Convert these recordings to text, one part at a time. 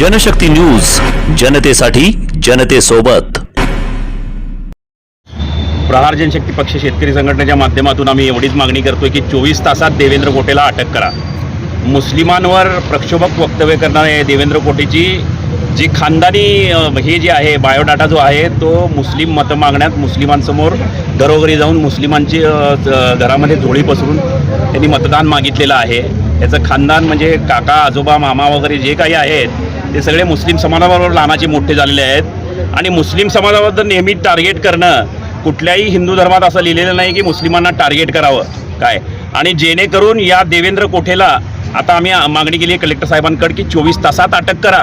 Janshakti news जनतेसाठी जनतेसोबत. प्रहार जनशक्ती पक्ष शेतकरी संघटनेच्या माध्यमातून आम्ही एवढीच मागणी करतोय की चोवीस तासात देवेंद्र कोटेला अटक करा. मुस्लिमांवर प्रक्षोभक वक्तव्य करणारे देवेंद्र कोटेची जी खानदानी हे जे आहे बायोडाटा जो आहे तो मुस्लिम मतं मागण्यात मुस्लिमांसमोर घरोघरी जाऊन मुस्लिमांची घरामध्ये झोळी पसरून त्यांनी मतदान मागितलेलं आहे. याचं खानदान म्हणजे काका आजोबा मामा वगैरे जे काही आहेत ते सगळे मुस्लिम समाजाबरोबर लहानाचे मोठे झालेले आहेत. आणि मुस्लिम समाजाबद्दल नेहमी टार्गेट करणं कुठल्याही हिंदू धर्मात असं लिहिलेलं नाही की मुस्लिमांना टार्गेट करावं. काय? आणि जेणेकरून या देवेंद्र कोठेला आता आम्ही मागणी केली आहे कलेक्टर साहेबांकडे की चोवीस तासात अटक करा.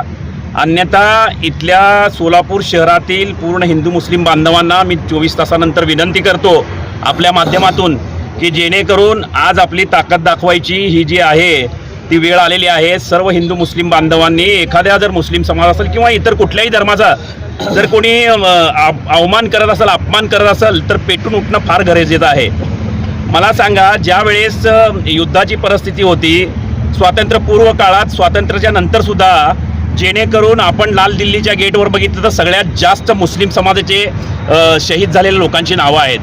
अन्यथा इथल्या सोलापूर शहरातील पूर्ण हिंदू मुस्लिम बांधवांना मी चोवीस तासानंतर विनंती करतो आपल्या माध्यमातून की जेणेकरून आज आपली ताकद दाखवायची ही जी आहे ती वेळ आलेली आहे. सर्व हिंदू मुस्लिम बांधवांनी एखाद्या जर मुस्लिम समाज असेल किंवा इतर कुठल्याही धर्माचा जर कोणी अवमान करत असेल अपमान करत असेल तर पेटून उठणं फार गरजेचं आहे. मला सांगा ज्या वेळेस युद्धाची परिस्थिती होती स्वातंत्र्यपूर्व काळात स्वातंत्र्याच्या नंतरसुद्धा जेणेकरून आपण लाल दिल्लीच्या गेटवर बघितलं तर सगळ्यात जास्त मुस्लिम समाजाचे शहीद झालेल्या लोकांची नावं आहेत.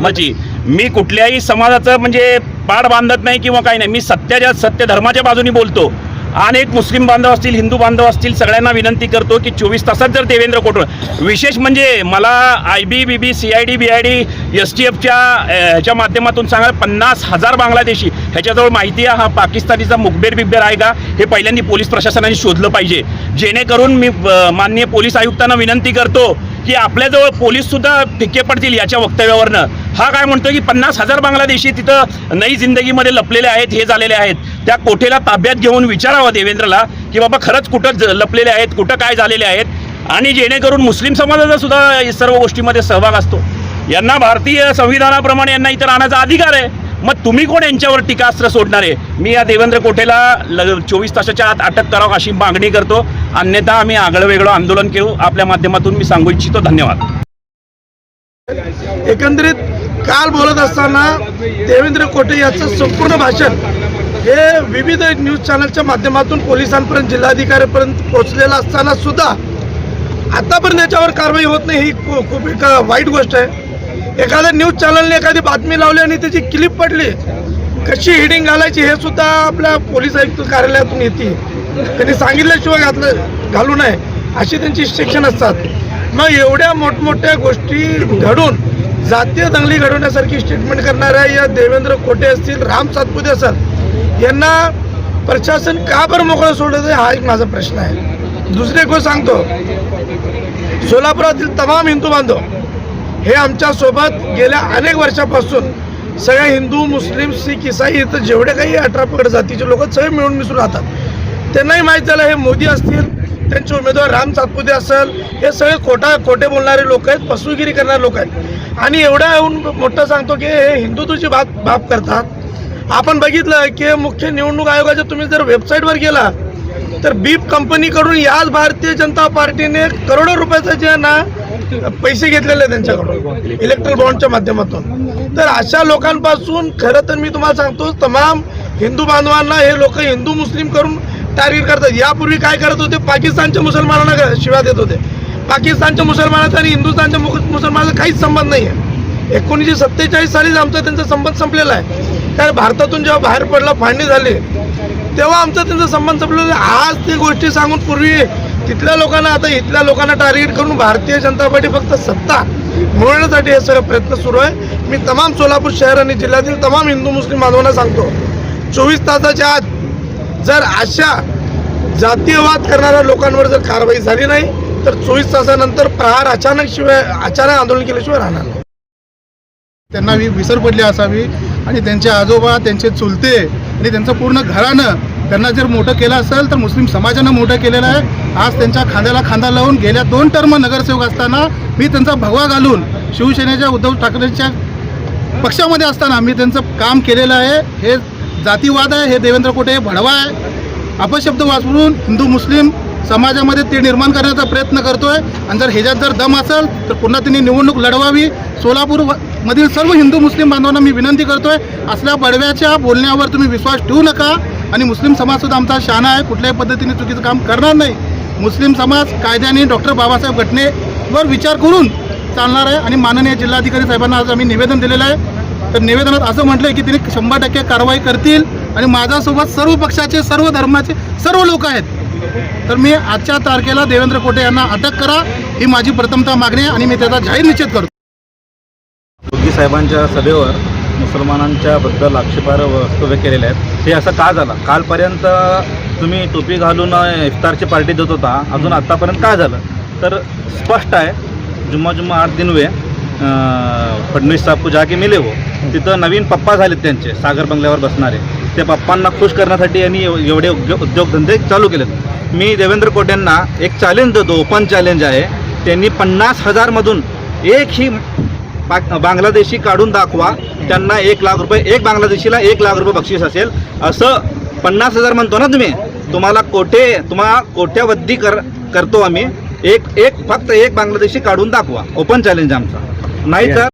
म्हणजे मी कुठल्याही समाजाचं म्हणजे पाड बांधत नाही किंवा काही नाही. मी सत्याच्या सत्य धर्माच्या बाजूनी बोलतो. अनेक मुस्लिम बांधव असतील हिंदू बांधव असतील सगळ्यांना विनंती करतो की चोवीस तासात जर देवेंद्र कोटवर विशेष म्हणजे मला I B B B C I D B I D S T एफच्या ह्याच्या माध्यमातून सांगा पन्नास हजार बांगलादेशी ह्याच्याजवळ माहिती आहे हा पाकिस्तानीचा मुखबेर बिब्बेर आहे का? हे पहिल्यांदा पोलीस प्रशासनाने शोधलं पाहिजे. जेणेकरून मी माननीय पोलीस आयुक्तांना विनंती करतो की आपल्याजवळ पोलीससुद्धा फिक्के पडतील याच्या वक्तव्यावरनं. हा काय म्हणतो की पन्नास हजार बांगलादेशी तिथं नई जिंदगीमध्ये लपलेले आहेत हे झालेले आहेत. त्या कोठेला ताब्यात घेऊन विचारावं देवेंद्रला की बाबा खरंच कुठं लपलेले आहेत कुठं काय झालेले आहेत? आणि जेणेकरून मुस्लिम समाजाचा सुद्धा या सर्व गोष्टीमध्ये सहभाग असतो. यांना भारतीय संविधानाप्रमाणे यांना इथं राहण्याचा अधिकार आहे. मग तुम्ही कोण यांच्यावर टीकास्त्र सोडणार आहे? मी या देवेंद्र कोठेला ल चोवीस तासाच्या आत अटक करावं अशी मागणी करतो. अन्यथा आम्ही आगळं वेगळं आंदोलन करू आपल्या माध्यमातून मी सांगू इच्छितो. धन्यवाद. एकंदरीत काल बोलत असताना देवेंद्र कोटे यांचं संपूर्ण भाषण हे विविध न्यूज चॅनलच्या माध्यमातून पोलिसांपर्यंत जिल्हाधिकाऱ्यांपर्यंत पोहोचलेलं असताना सुद्धा आतापर्यंत याच्यावर कारवाई होत नाही ही खू- खूप एक वाईट गोष्ट आहे. एखाद्या न्यूज चॅनलने एखादी बातमी लावली आणि त्याची क्लिप पडली कशी हिडिंग घालायची हे सुद्धा आपल्या पोलीस आयुक्त कार्यालयातून येते. त्यांनी सांगितल्याशिवाय घातलं घालू नये अशी त्यांची शिक्षण असतात. मग एवढ्या मोठमोठ्या गोष्टी घडून जातीय दंगली घडवण्यासारखी स्टेटमेंट करणाऱ्या या देवेंद्र खोटे असतील राम सातपुते असेल यांना प्रशासन का बरं मोकळं सोडत हा एक माझा प्रश्न आहे. दुसरी एक गोष्ट सांगतो. सोलापुरातील तमाम हिंदू बांधव हे आमच्यासोबत गेल्या अनेक वर्षापासून सगळ्या हिंदू मुस्लिम सिख इसाई इथं जेवढे काही अठरा पगड जातीचे लोक सगळे मिळून मिसळून राहतात. त्यांनाही माहीत झालं हे मोदी असतील त्यांचे उमेदवार राम सातपुते असेल हे सगळे खोटा खोटे बोलणारे लोक आहेत फसवेगिरी करणारे लोक आहेत. आणि एवढा येऊन मोठं सांगतो की हे हिंदुत्वची बात बाप करतात. आपण बघितलं की मुख्य निवडणूक आयोगाच्या तुम्ही जर वेबसाईटवर गेला तर बीप कंपनीकडून याच भारतीय जनता पार्टीने करोडो रुपयाचे जे ना पैसे घेतलेले त्यांच्याकडून इलेक्ट्रिक बॉन्डच्या माध्यमातून. तर अशा लोकांपासून खरं तर मी तुम्हाला सांगतो तमाम हिंदू बांधवांना हे लोक हिंदू मुस्लिम करून टार्गेट करतात. यापूर्वी काय करत होते? पाकिस्तानच्या मुसलमानांना शिवा शिव्या देत होते. पाकिस्तानच्या मुसलमानाचा आणि हिंदुस्थानच्या मुसलमानाचा काहीच संबंध नाही आहे एकोणीसशे सत्तेचाळीस सालीच आमचा त्यांचा संबंध संपलेला आहे. कारण भारतातून जेव्हा बाहेर पडला फाळणी झाली तेव्हा आमचा त्यांचा संबंध संपलेला. आज ती गोष्टी सांगून पूर्वी तिथल्या लोकांना आता इथल्या लोकांना टार्गेट करून भारतीय जनता पार्टी फक्त सत्ता मिळवण्यासाठी हे सगळं प्रयत्न सुरू आहे. मी तमाम सोलापूर शहर आणि जिल्ह्यातील तमाम हिंदू मुस्लिम बांधवांना सांगतो चोवीस तासाच्या आत जर अशा जातीयवाद करणाऱ्या लोकांवर जर कारवाई झाली नाही तर चोवीस तासानंतर प्रहार अचानक शिवाय अचानक आंदोलन केल्याशिवाय राहणार नाही. त्यांना मी विसर पडली असावी आणि त्यांचे आजोबा त्यांचे चुलते आणि त्यांचं पूर्ण घरानं त्यांना जर मोठं केलं असेल तर मुस्लिम समाजानं मोठं केलेलं आहे. आज त्यांच्या खांद्याला खांदा लावून गेल्या दोन टर्म नगरसेवक असताना मी त्यांचा भगवा घालून शिवसेनेच्या उद्धव ठाकरेंच्या पक्षामध्ये असताना मी त्यांचं काम केलेलं आहे. हे जातीवाद आहे हे देवेंद्र कोटे हे भडवा आहे. अपशब्द वापरून हिंदू मुस्लिम समाजामध्ये ते निर्माण करण्याचा प्रयत्न करतोय. आणि जर ह्याच्यात जर दम असेल तर पुन्हा त्यांनी निवडणूक लढवावी. सोलापूर मधील सर्व हिंदू मुस्लिम बांधवांना मी विनंती करतोय असल्या बडव्याच्या बोलण्यावर तुम्ही विश्वास ठेवू नका. आणि मुस्लिम समाज सुद्धा आमचा शाना आहे. कुठल्याही पद्धतीने चुकीचं काम करणार नाही. मुस्लिम समाज कायद्याने डॉक्टर बाबासाहेब घटनेवर विचार करून चालणार आहे. आणि माननीय जिल्हाधिकारी साहेबांना आज आम्ही निवेदन दिलेलं आहे. तर निवेदनात असं म्हटलं की तिने शंभर टक्के कारवाई करतील. आणि माझ्यासोबत सर्व पक्षाचे सर्व धर्माचे सर्व लोक आहेत. तर मी आजच्या तारखेला देवेंद्र कोटे यांना अटक करा ही माझी प्रथमतः मागणी आहे आणि मी त्याचा जाहीर निश्चित करतो. योगी साहेबांच्या सभेवर मुसलमानांच्या बद्दल आक्षेपार्ह वक्तव्य केलेले आहेत. हे असं का झालं? कालपर्यंत तुम्ही टोपी घालून इफ्तारची पार्टी देत होता. अजून आत्तापर्यंत काय झालं? तर स्पष्ट आहे जुम्मा जुम्मा आठ दिन फडणवीस साहेब को मिले हो तिथं नवीन पप्पा झालेत त्यांचे सागर बंगल्यावर बसणारे. त्या पप्पांना खुश करण्यासाठी यांनी एवढे उद्योग उद्योगधंदे चालू केलेत. मी देवेंद्र कोटेंना एक चॅलेंज देतो ओपन चॅलेंज आहे. त्यांनी पन्नास हजारमधून एक ही पाक बांगलादेशी काढून दाखवा. त्यांना एक लाख रुपये एक बांगलादेशीला एक लाख रुपये बक्षीस असेल. असं पन्नास हजार म्हणतो ना तुम्ही? तुम्हाला कोठे तुम्हाला कोट्यावधी कर करतो आम्ही. एक एक फक्त एक बांगलादेशी काढून दाखवा. ओपन चॅलेंज आमचा. नाही तर